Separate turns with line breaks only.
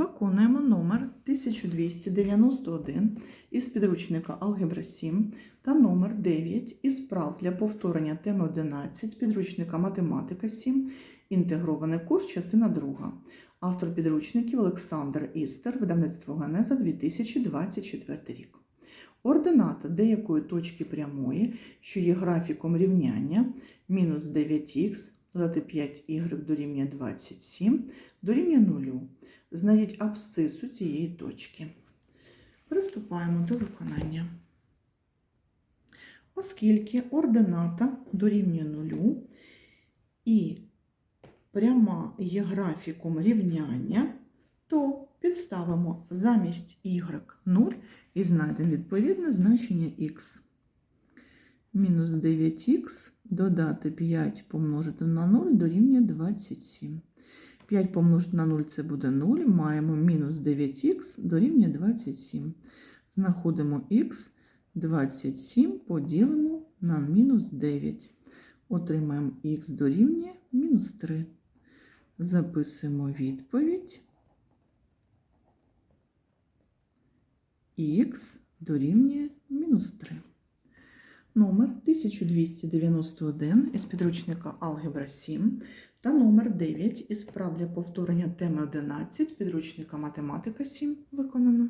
Виконуємо номер 1291 із підручника Алгебра 7 та номер 9 із прав для повторення теми 11 підручника Математика 7, інтегрований курс, частина 2. Автор підручників Олександр Істер, видавництво Генеза 2024 рік. Ордината деякої точки прямої, що є графіком рівняння мінус 9х додати 5y дорівнює 27 дорівнює 0. Знайдіть абсцису цієї точки. Приступаємо до виконання. Оскільки ордината дорівнює 0 і пряма є графіком рівняння, то підставимо замість y 0 і знайдемо відповідне значення х. Мінус 9х додати 5 помножити на 0 дорівнює 27. 5 помножити на 0 це буде 0. Маємо мінус 9х дорівнює 27. Знаходимо х 27, поділимо на мінус 9. Отримаємо х дорівнює мінус 3. Записуємо відповідь. х дорівнює мінус 3. Номер 1291 із підручника Алгебра 7 та номер 9 із прав для повторення теми 11 підручника Математика 7 виконано.